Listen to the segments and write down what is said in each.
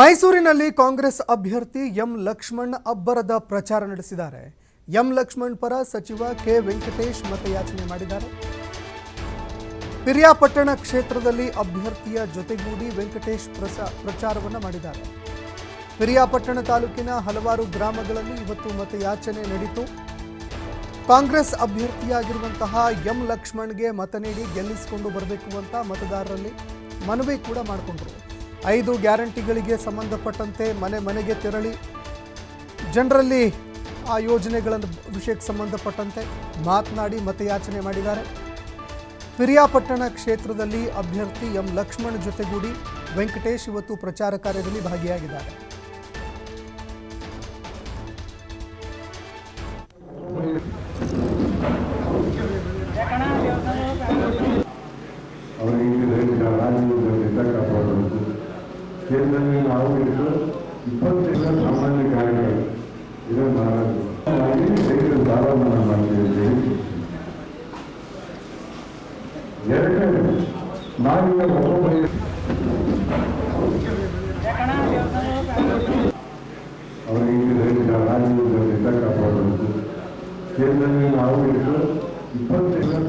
ಮೈಸೂರಿನಲ್ಲಿ ಕಾಂಗ್ರೆಸ್ ಅಭ್ಯರ್ಥಿ ಎಂ ಲಕ್ಷ್ಮಣ್ ಅಬ್ಬರದ ಪ್ರಚಾರ ನಡೆಸಿದ್ದಾರೆ. ಎಂ ಲಕ್ಷ್ಮಣ್ ಪರ ಸಚಿವ ಕೆ ವೆಂಕಟೇಶ್ ಮತಯಾಚನೆ ಮಾಡಿದ್ದಾರೆ. ಪಿರಿಯಾಪಟ್ಟಣ ಕ್ಷೇತ್ರದಲ್ಲಿ ಅಭ್ಯರ್ಥಿಯ ಜೊತೆಗೂಡಿ ವೆಂಕಟೇಶ್ ಪ್ರಚಾರವನ್ನು ಮಾಡಿದ್ದಾರೆ. ಪಿರಿಯಾಪಟ್ಟಣ ತಾಲೂಕಿನ ಹಲವಾರು ಗ್ರಾಮಗಳಲ್ಲಿ ಇವತ್ತು ಮತಯಾಚನೆ ನಡೆಯಿತು ಕಾಂಗ್ರೆಸ್ ಅಭ್ಯರ್ಥಿಯಾಗಿರುವಂತಹ ಎಂ ಲಕ್ಷ್ಮಣ್ಗೆ ಮತ ನೀಡಿ ಗೆಲ್ಲಿಸಿಕೊಂಡು ಬರಬೇಕು ಅಂತ ಮತದಾರರಲ್ಲಿ ಮನವಿ ಕೂಡ ಮಾಡಿಕೊಂಡರು. ಐದು ಗ್ಯಾರಂಟಿಗಳಿಗೆ ಸಂಬಂಧಪಟ್ಟಂತೆ ಮನೆ ಮನೆಗೆ ತೆರಳಿ ಜನರಲ್ಲಿ ಆ ಯೋಜನೆಗಳ ವಿಷಯಕ್ಕೆ ಸಂಬಂಧಪಟ್ಟಂತೆ ಮಾತನಾಡಿ ಮತಯಾಚನೆ ಮಾಡಿದ್ದಾರೆ. ಪಿರಿಯಾಪಟ್ಟಣ ಕ್ಷೇತ್ರದಲ್ಲಿ ಅಭ್ಯರ್ಥಿ ಎಂ ಲಕ್ಷ್ಮಣ್ ಜೊತೆಗೂಡಿ ವೆಂಕಟೇಶ್ ಇವತ್ತು ಪ್ರಚಾರ ಕಾರ್ಯದಲ್ಲಿ ಭಾಗಿಯಾಗಿದ್ದಾರೆ. ಅವರಿಗೆ ಕೇಂದ್ರದಲ್ಲಿ ನಾವು ಇಟ್ಟು ಇಪ್ಪತ್ತೈದು ಸಾಮಾನ್ಯ ಕಾರ್ಯಗಳು ಇದನ್ನು ನಾಲ್ಕು ಹಾಗೆ ರೈತರ ಸಾಲ ಮನ್ನಾ ಮಾಡ್ತೀವಿ ಅಂತ ಹೇಳಿ. ನಾವೀಗ ಅವರಿಗೆ ರಾಜ್ಯದಿಂದ ನಾವು ಇಟ್ಟು ಇಪ್ಪತ್ತೈದು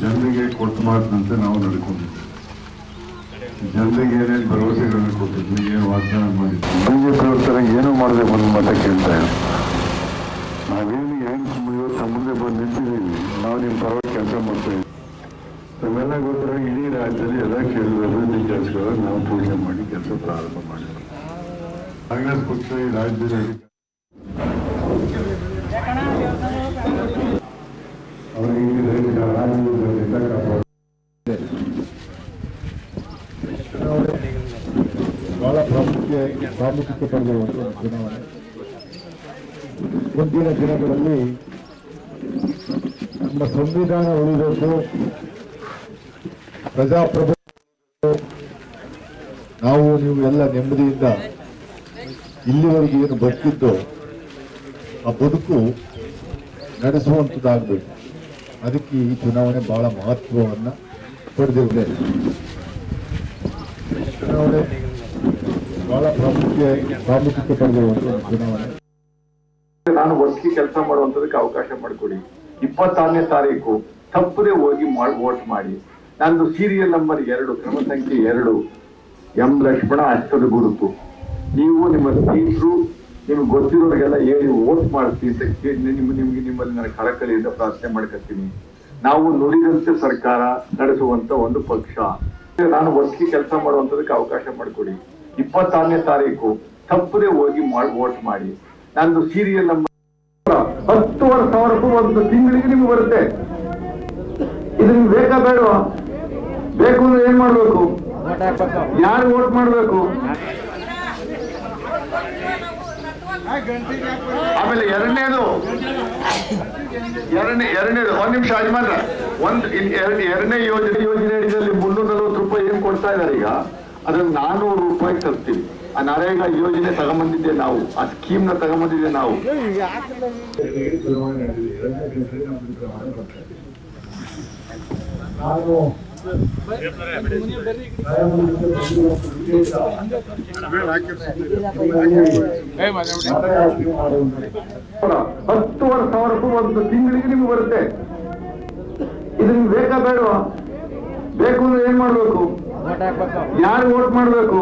ಜನರಿಗೆ ಕೊಟ್ಟು ಮಾಡಿದಂತೆ ನಾವು ನಡ್ಕೊಂಡಿದ್ದೇವೆ. ಜನರಿಗೆ ಏನೇನು ಭರವಸೆಗಳನ್ನು ಕೊಟ್ಟಿದ್ವಿ ಏನು ವಾಗ್ದಾನ ಮಾಡಿದ್ವಿ ಬಿಜೆಪಿ ಅವ್ರ ಏನು ಮಾಡಬೇಕು ಅನ್ನೋ ಮತ ಕೇಳ್ತಾ ಇಲ್ಲ ನಾವೇನು ಏನು ಇವತ್ತು ಮುಂದೆ ಬಂದು ನಿಂತಿದ್ದೀವಿ? ನಾವು ನಿಮ್ಮ ಪರವಾಗಿ ಕೆಲಸ ಮಾಡ್ತಾ ಇದ್ದೀವಿ. ನಮ್ಮೆಲ್ಲ ಗೊತ್ತಿರೋ ಇಡೀ ರಾಜ್ಯದಲ್ಲಿ ಎಲ್ಲ ಕೇಳಿದ ಅಭಿವೃದ್ಧಿ ಕೆಲಸಗಳನ್ನು ನಾವು ಪೂಜೆ ಮಾಡಿ ಕೆಲಸ ಪ್ರಾರಂಭ ಮಾಡಿದ್ವಿ ಕಾಂಗ್ರೆಸ್ ಪಕ್ಷ ಈ ರಾಜ್ಯದಲ್ಲಿ ಅವರಿಗೆ ರೈತರ ರಾಜ್ಯದಿಂದ ಕಾಪಾಡು ಬಹಳ ಪ್ರಾಮುಖ್ಯ ಪ್ರಾಮುಖ್ಯತೆ ಪಡೆದಿರುವಂಥ ಚುನಾವಣೆ. ಮುಂದಿನ ದಿನಗಳಲ್ಲಿ ನಮ್ಮ ಸಂವಿಧಾನ ಉಳಿಬೇಕು ಪ್ರಜಾಪ್ರಭುತ್ವ ನಾವು, ನೀವು ಎಲ್ಲ ನೆಮ್ಮದಿಯಿಂದ ಇಲ್ಲಿವರೆಗೆ ಏನು ಬದುಕಿದ್ದೋ ಆ ಬದುಕು ನಡೆಸುವಂಥದ್ದಾಗಬೇಕು ಅದಕ್ಕೆ ಈ ಚುನಾವಣೆ ಬಹಳ ಮಹತ್ವವನ್ನು ಪಡೆದಿದೆ ಚುನಾವಣೆ ಬಹಳ ಪ್ರಾಮುಖ್ಯ ಪ್ರಾಮುಖ್ಯತೆ ಪಡೆದಿರುವಂತಹ ಚುನಾವಣೆ. ನಾನು ಹೊಸಕಿ ಕೆಲಸ ಮಾಡುವಂತದಕ್ಕೆ ಅವಕಾಶ ಮಾಡಿಕೊಡಿ. ಇಪ್ಪತ್ತಾರನೇ ತಾರೀಕು ತಪ್ಪದೆ ಹೋಗಿ ವೋಟ್ ಮಾಡಿ. ನಂದು ಸೀರಿಯಲ್ ನಂಬರ್ ಎರಡು ಕ್ರಮ ಸಂಖ್ಯೆ ಎರಡು. ಎಂ ಲಕ್ಷ್ಮಣ ಅಷ್ಟದ ಗುರುತು. ನೀವು ನಿಮ್ಮ ಸ್ನೇಹಿತರು ನಿಮ್ಗೆ ಗೊತ್ತಿರೋರಿಗೆಲ್ಲ ಹೇಳಿ ವೋಟ್ ಮಾಡ್ತೀನಿ ಅಂತ ಕೇಳಿ ನಿಮ್ ನಿಮ್ಗೆ ನಿಮ್ಮಲ್ಲಿ ನಾನು ಕಳಕಳಿಯಿಂದ ಪ್ರಾರ್ಥನೆ ಮಾಡ್ಕೊತೀನಿ ನಾವು ನುಡಿದಂತೆ ಸರ್ಕಾರ ನಡೆಸುವಂತ ಒಂದು ಪಕ್ಷ. ನಾನು ಒಟ್ಟಿಗೆ ಕೆಲಸ ಮಾಡುವಂತದಕ್ಕೆ ಅವಕಾಶ ಮಾಡಿಕೊಡಿ. ಇಪ್ಪತ್ತಾರನೇ ತಾರೀಕು ತಪ್ಪದೆ ಹೋಗಿ ವೋಟ್ ಮಾಡಿ. ನಂದು ಸೀರಿಯಲ್ ನಂಬರ್ ಹತ್ತುವರೆ ಸಾವಿರ ರೂಪಾಯಿ ಒಂದು ತಿಂಗಳಿಗೆ ನಿಮ್ಗೆ ಬರುತ್ತೆ. ಇದು ನಿಮ್ಗೆ ಬೇಕಾ ಬೇಡವಾ? ಬೇಕು ಅಂದ್ರೆ ಏನ್ ಮಾಡ್ಬೇಕು? ಯಾರು ವೋಟ್ ಮಾಡ್ಬೇಕು? ಆಮೇಲೆ ಎರಡನೇದು, ಎರಡನೇ, ಎರಡನೇದು, ಒಂದ್ ನಿಮಿಷ ಯಜಮಾನ್ರ, ಒಂದ್ ಎರಡನೇ ಯೋಜನೆ ಯೋಜನೆ ಅಡಿಯಲ್ಲಿ ಮುನ್ನೂರ ನಲ್ವತ್ತು ರೂಪಾಯಿ ಏನ್ ಕೊಡ್ತಾ ಇದಾರೆ ಈಗ? ಅದನ್ನ ನಾನೂರು ರೂಪಾಯಿ ತರ್ತೀವಿ. ಆ ನರೇಗಾ ಯೋಜನೆ ತಗೊಂಬಂದಿದ್ದೆ ನಾವು, ಆ ಸ್ಕೀಮ್ನ ತಗೊಂಬಂದಿದ್ದೆ ನಾವು. ನಾನು ಹತ್ತುವರೆ ಸಾವಿರ ರೂಪಾಯಿ ಒಂದು ತಿಂಗಳಿಗೆ ನಿಮ್ಗೆ ಬರುತ್ತೆ. ಇದು ನಿಮ್ಗೆ ಬೇಕಾ ಬೇಡವಾ? ಬೇಕು ಅಂದ್ರೆ ಏನ್ ಮಾಡ್ಬೇಕು? ಯಾರು ವೋಟ್ ಮಾಡ್ಬೇಕು?